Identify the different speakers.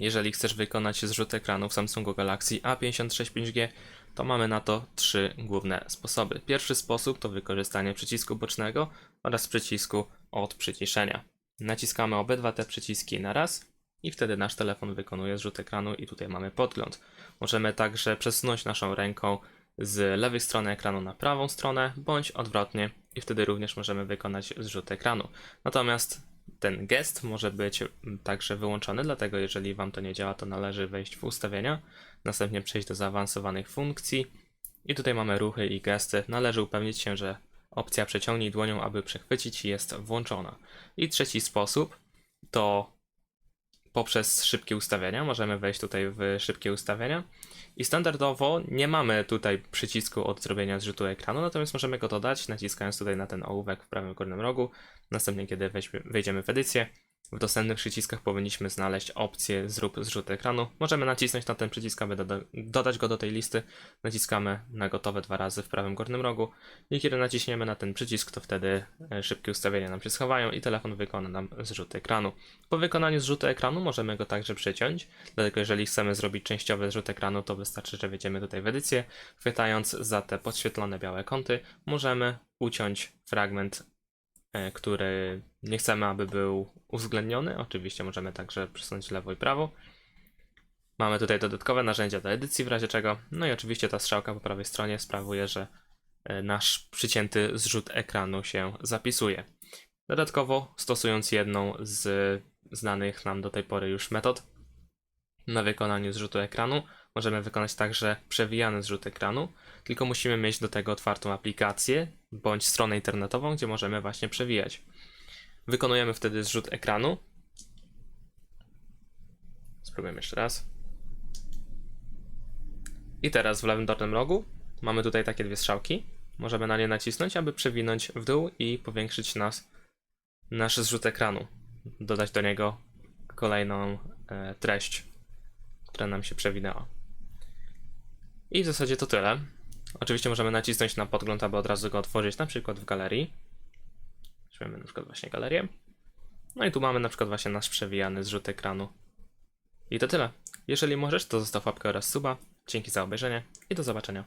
Speaker 1: Jeżeli chcesz wykonać zrzut ekranu w Samsungu Galaxy A56 5G, to mamy na to trzy główne sposoby. Pierwszy sposób to wykorzystanie przycisku bocznego oraz przycisku od przyciszenia. Naciskamy obydwa te przyciski na raz i wtedy nasz telefon wykonuje zrzut ekranu i tutaj mamy podgląd. Możemy także przesunąć naszą ręką z lewej strony ekranu na prawą stronę, bądź odwrotnie i wtedy również możemy wykonać zrzut ekranu. Natomiast ten gest może być także wyłączony, dlatego jeżeli Wam to nie działa, to należy wejść w ustawienia, następnie przejść do zaawansowanych funkcji i tutaj mamy ruchy i gesty. Należy upewnić się, że opcja przeciągnij dłonią, aby przechwycić jest włączona. I trzeci sposób to poprzez szybkie ustawienia. Możemy wejść tutaj w szybkie ustawienia i standardowo nie mamy tutaj przycisku od zrobienia zrzutu ekranu, natomiast możemy go dodać naciskając tutaj na ten ołówek w prawym górnym rogu. Następnie, kiedy wejdziemy w edycję, w dostępnych przyciskach powinniśmy znaleźć opcję zrób zrzut ekranu. Możemy nacisnąć na ten przycisk, aby doda dodać go do tej listy. Naciskamy na gotowe dwa razy w prawym górnym rogu i kiedy naciśniemy na ten przycisk, to wtedy e, szybkie ustawienia nam się schowają i telefon wykona nam zrzut ekranu. Po wykonaniu zrzutu ekranu możemy go także przyciąć, dlatego jeżeli chcemy zrobić częściowy zrzut ekranu, to wystarczy, że wejdziemy tutaj w edycję, chwytając za te podświetlone białe kąty, możemy uciąć fragment który nie chcemy, aby był uwzględniony. Oczywiście możemy także przesunąć lewo i prawo. Mamy tutaj dodatkowe narzędzia do edycji, w razie czego. No i oczywiście ta strzałka po prawej stronie sprawuje, że e, nasz przycięty zrzut ekranu się zapisuje. Dodatkowo, stosując jedną z znanych nam do tej pory już metod na wykonaniu zrzutu ekranu, możemy wykonać także przewijany zrzut ekranu, tylko musimy mieć do tego otwartą aplikację bądź stronę internetową, gdzie możemy właśnie przewijać. Wykonujemy wtedy zrzut ekranu. Spróbujemy jeszcze raz. I teraz w lewym dolnym rogu mamy tutaj takie dwie strzałki. Możemy na nie nacisnąć, aby przewinąć w dół i powiększyć nas, nasz zrzut ekranu. Dodać do niego kolejną e, treść, która nam się przewinęła. I w zasadzie to tyle. Oczywiście możemy nacisnąć na podgląd, aby od razu go otworzyć, na przykład w galerii. Weźmiemy na przykład właśnie galerię. No i tu mamy na przykład właśnie nasz przewijany zrzut ekranu. I to tyle. Jeżeli możesz, to zostaw łapkę oraz suba. Dzięki za obejrzenie i do zobaczenia.